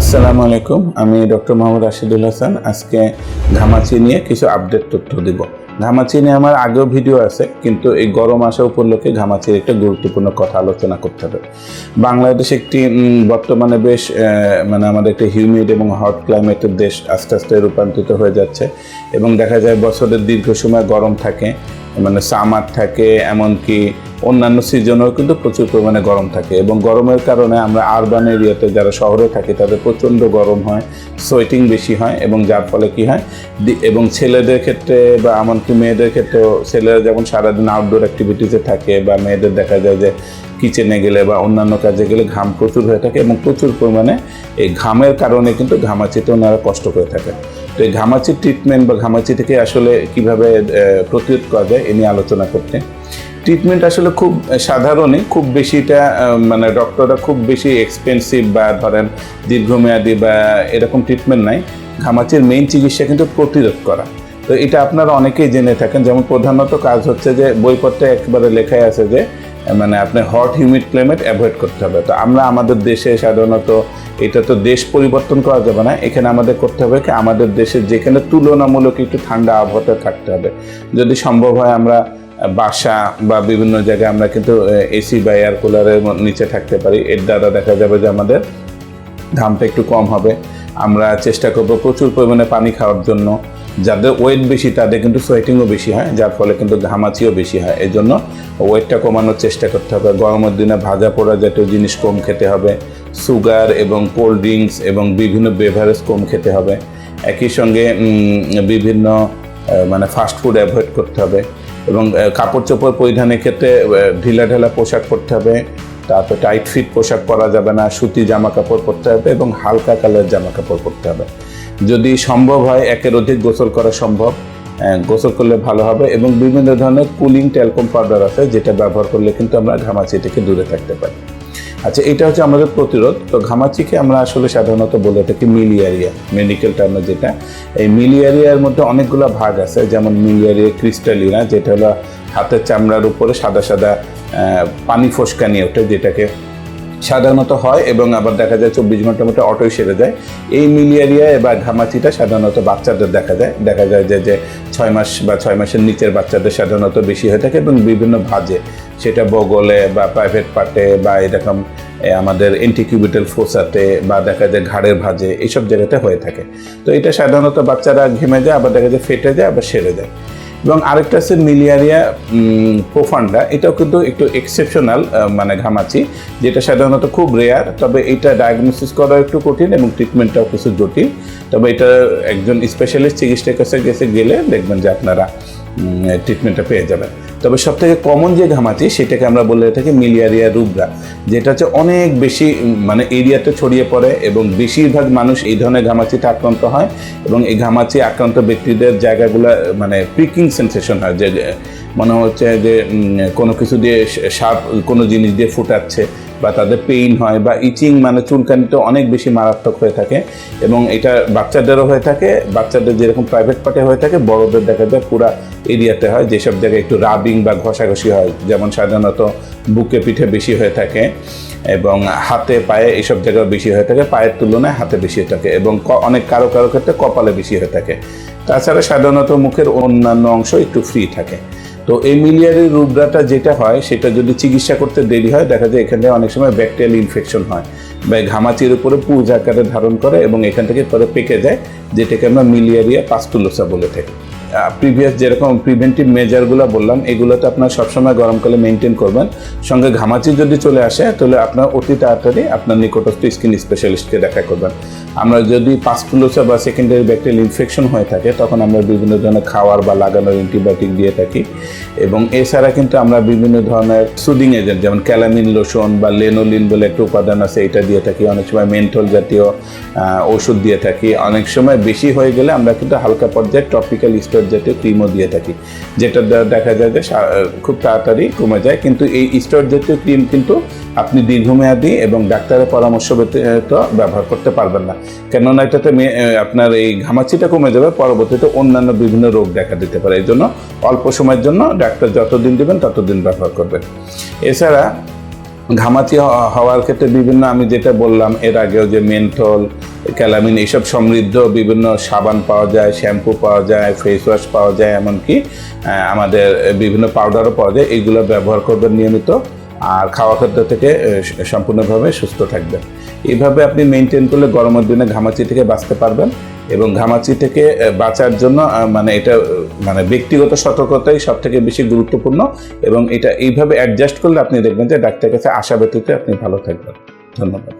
আসসালামু আলাইকুম, আমি ডক্টর মোহাম্মদ রাশিদুল হাসান। আজকে ঘামাচি নিয়ে কিছু আপডেট তথ্য দিব। ঘামাচি নিয়ে আমার আগেও ভিডিও আছে, কিন্তু এই গরম আসা উপলক্ষে ঘামাচির একটা গুরুত্বপূর্ণ কথা আলোচনা করতে হবে। বাংলাদেশ একটি বর্তমানে বেশ মানে আমাদের একটি হিউমিড এবং হট ক্লাইমেটের দেশ আস্তে আস্তে রূপান্তরিত হয়ে যাচ্ছে এবং দেখা যায় বছরের দীর্ঘ সময় গরম থাকে। মানে সামার থাকে, এমনকি অন্যান্য সিজনেও কিন্তু প্রচুর পরিমাণে গরম থাকে এবং গরমের কারণে আমরা আরবান এরিয়াতে যারা শহরে থাকি, তাদের প্রচণ্ড গরম হয় সোয়েটিং বেশি হয় এবং যার ফলে কি হয় এবং ছেলেদের ক্ষেত্রে বা এমনকি মেয়েদের ক্ষেত্রেও ছেলেরা যেমন সারাদিন আউটডোর অ্যাক্টিভিটিসে থাকে বা মেয়েদের দেখা যায় যে কিচেনে গেলে বা অন্যান্য কাজে গেলে ঘাম প্রচুর হয়ে থাকে এবং প্রচুর পরিমাণে এই ঘামের কারণে কিন্তু ঘামাচিতে ওনারা কষ্ট করে থাকেন। তো এই ঘামাচির ট্রিটমেন্ট বা ঘামাচি থেকে আসলে কীভাবে প্রতিরোধ করা যায় এ নিয়ে আলোচনা করতে। ট্রিটমেন্ট আসলে খুব সাধারণই, খুব বেশিটা মানে ডক্টররা খুব বেশি এক্সপেন্সিভ বা ধরেন দীর্ঘমেয়াদী বা এরকম ট্রিটমেন্ট নাই। ঘামাচির মেইন চিকিৎসা কিন্তু প্রতিরোধ করা। তো এটা আপনারা অনেকেই জেনে থাকেন, যেমন প্রধানত কাজ হচ্ছে যে বইপত্রে একবারে লেখাই আছে যে মানে আপনি হট হিউমিড ক্লাইমেট অ্যাভয়েড করতে হবে। তো আমরা আমাদের দেশে সাধারণত এটা তো দেশ পরিবর্তন করা যাবে না, এখানে আমাদের করতে হবে কি আমাদের দেশে যেখানে তুলনামূলক একটু ঠান্ডা আবহাওয়াতে থাকতে হবে। যদি সম্ভব হয় আমরা বাসা বা বিভিন্ন জায়গায় আমরা কিন্তু এসি বা এয়ার কুলারের নিচে থাকতে পারি। এর দ্বারা দেখা যাবে যে আমাদের ঘামটা একটু কম হবে। আমরা চেষ্টা করব প্রচুর পরিমাণে পানি খাওয়ার জন্য। যাদের ওয়েট বেশি, তাদের কিন্তু সোয়েটিংও বেশি হয়, যার ফলে কিন্তু ঘামাচিও বেশি হয়। এই জন্য ওয়েটটা কমানোর চেষ্টা করতে হবে। গরমের দিনে ভাজা পোড়া জাতীয় জিনিস কম খেতে হবে। সুগার এবং কোল্ড ড্রিঙ্কস এবং বিভিন্ন বেভারেজ কম খেতে হবে। একই সঙ্গে বিভিন্ন মানে ফাস্ট ফুড অ্যাভয়েড করতে হবে এবং কাপড় চোপড় পরিধানের ক্ষেত্রে ঢিলা ঢালা পোশাক পরতে হবে। তারপর টাইট ফিট পোশাক পরা যাবে না। সুতি জামা কাপড় পরতে হবে এবং হালকা কালার জামা কাপড় পরতে হবে। যদি সম্ভব হয়, একের অধিক গোসল করা সম্ভব। গোসল করলে ভালো হবে এবং বিভিন্ন ধরনের কুলিং ট্যালকম পাউডার আছে, যেটা ব্যবহার করলে কিন্তু আমরা ঘামাচি থেকে দূরে থাকতে পারি। আচ্ছা এটা হচ্ছে আমাদের প্রতিরোধ। তো ঘামাচিকে আমরা আসলে সাধারণত বলে থাকি মিলিয়ারিয়া, মেডিকেল টার্মে যেটা। এই মিলিয়ারিয়ার মধ্যে অনেকগুলো ভাগ আছে, যেমন মিলিয়ারিয়া ক্রিস্টালিনা, যেটা হলো হাতের চামড়ার উপরে সাদা সাদা পানি ফোসকানি ওঠে, যেটাকে সাধারণত হয় এবং আবার দেখা যায় চব্বিশ ঘণ্টার মধ্যে অটোই সেরে যায়। এই মিলিয়ারিয়া বা ঘামাচিটা সাধারণত বাচ্চাদের দেখা যায়। দেখা যায় যে যে ছয় মাস বা ছয় মাসের নিচের বাচ্চাদের সাধারণত বেশি হয়ে থাকে এবং বিভিন্ন ভাজে। সেটা বগলে বা প্রাইভেট পার্টে বা এরকম আমাদের এন্টিকিউবিটাল ফোসাতে বা দেখা যায় ঘাড়ের ভাজে এইসব জায়গাতে হয়ে থাকে। তো এটা সাধারণত বাচ্চারা ঘেমে যায়, আবার দেখা যায় ফেটে যায়, আবার সেরে যায়। এবং আরেকটা আছে মিলিয়ারিয়া প্রোফান্ডা। এটাও কিন্তু একটু এক্সেপশনাল মানে ঘামাচি, যেটা সাধারণত খুব রেয়ার তবে এটা ডায়াগনোসিস করা একটু কঠিন এবং ট্রিটমেন্টটাও কিছু জটিল। তবে এটা একজন স্পেশালিস্ট চিকিৎসকের কাছে গেলে দেখবেন যে আপনারা ট্রিটমেন্টটা পেয়ে যাবেন। তবে সব থেকে কমন যে ঘামাচি সেটাকে আমরা বলে থাকি মিলিয়ারিয়া রুবরা, যেটা হচ্ছে অনেক বেশি মানে এরিয়াতে ছড়িয়ে পড়ে এবং বেশিরভাগ মানুষ এই ধরনের ঘামাচিতে আক্রান্ত হয় এবং এই ঘামাচি আক্রান্ত ব্যক্তিদের জায়গাগুলো মানে পিকিং সেন্সেশন হয় যে মনে হচ্ছে যে কোনো কিছু দিয়ে সাপ কোনো জিনিস দিয়ে ফুটাচ্ছে। বা তাদের পেইন হয় বা ইচিং মানে চুলকানিটা অনেক বেশি মারাত্মক হয়ে থাকে এবং এটা বাচ্চাদেরও হয়ে থাকে, বাচ্চাদের যেরকম প্রাইভেট পার্টে হয়ে থাকে, বড়দের দেখা যায় পুরা এরিয়াতে হয়, যেসব জায়গায় একটু রাবিং বা ঘষাঘষি হয়, যেমন সাধারণত বুকে পিঠে বেশি হয়ে থাকে এবং হাতে, পায়ে এসব জায়গায় বেশি হয়ে থাকে, পায়ের তুলনায় হাতে বেশি হয়ে থাকে এবং অনেক কারও কারও ক্ষেত্রে কপালে বেশি হয়ে থাকে। তাছাড়া সাধারণত মুখের অন্যান্য অংশ একটু ফ্রি থাকে। তো এই মিলিয়ারি রুবরাটা যেটা হয়, সেটা যদি চিকিৎসা করতে দেরি হয়, দেখা যায় এখানে অনেক সময় ব্যাকটেরিয়াল ইনফেকশন হয়। বা ঘামাচির উপরে পুজ আকারে ধারণ করে এবং এখান থেকে পরে পেকে যায়, যেটাকে আমরা মিলিয়ারিয়া পাস্তুলোসা বলে থাকি। প্রিভিয়াস যেরকম প্রিভেন্টিভ মেজারগুলো বললাম এগুলো তো আপনার সবসময় গরমকালে মেনটেন করবেন। সঙ্গে ঘামাচি যদি চলে আসে, তাহলে আপনার অতি তাড়াতাড়ি আপনার নিকটস্থ স্কিন স্পেশালিস্টকে দেখা করবেন। আমরা যদি পাসপুলোসা বা সেকেন্ডারি ব্যাকটেরিয়াল ইনফেকশন হয়ে থাকে, তখন আমরা বিভিন্ন ধরনের খাওয়ার বা লাগানোর অ্যান্টিবায়োটিক দিয়ে থাকি। এবং এছাড়া কিন্তু আমরা বিভিন্ন ধরনের সুদিং এজেন্ট যেমন ক্যালামিন লোশন বা লেনোলিন বলে একটা উপাদান আছে, এটা দিয়ে থাকি। অনেক সময় মেন্থল জাতীয় ওষুধ দিয়ে থাকি। অনেক সময় বেশি হয়ে গেলে আমরা কিন্তু হালকা পর্যায়ে টপিক্যাল স্টোর জাতীয় ক্রিমও দিয়ে থাকি। যেটা দেখা যায় যে খুব তাড়াতাড়ি কমে যায়, কিন্তু এই স্টোর জাতীয় ক্রিম কিন্তু আপনি দীর্ঘমেয়াদী এবং ডাক্তারের পরামর্শ ব্যতীত ব্যবহার করতে পারবেন না। কেননা এটাতে আপনার এই ঘামাচিটা কমে যাবে, পরবর্তীতে অন্যান্য বিভিন্ন রোগ দেখা দিতে পারে। এই জন্য অল্প সময়ের জন্য ডাক্তার যতদিন দেবেন, ততদিন ব্যবহার করবেন। এছাড়া ঘামাচি হওয়ার ক্ষেত্রে বিভিন্ন, আমি যেটা বললাম, এর আগেও যে মেন্থল ক্যালামিন, এইসব সমৃদ্ধ বিভিন্ন সাবান পাওয়া যায়, শ্যাম্পু পাওয়া যায় ফেস ওয়াশ পাওয়া যায়, এমনকি আমাদের বিভিন্ন পাউডারও পাওয়া যায়। এইগুলো ব্যবহার করবেন নিয়মিত আর খাওয়া খাদ্য থেকে সম্পূর্ণভাবে সুস্থ থাকবেন। এইভাবে আপনি মেনটেন করলে গরমের দিনে ঘামাচি থেকে বাঁচতে পারবেন এবং ঘামাচি থেকে বাঁচার জন্য মানে এটা মানে ব্যক্তিগত সতর্কতাই সব থেকে বেশি গুরুত্বপূর্ণ এবং এটা এইভাবে অ্যাডজাস্ট করলে আপনি দেখবেন যে ডাক্তারের কাছে আশা ব্যতীত আপনি ভালো থাকবেন। ধন্যবাদ।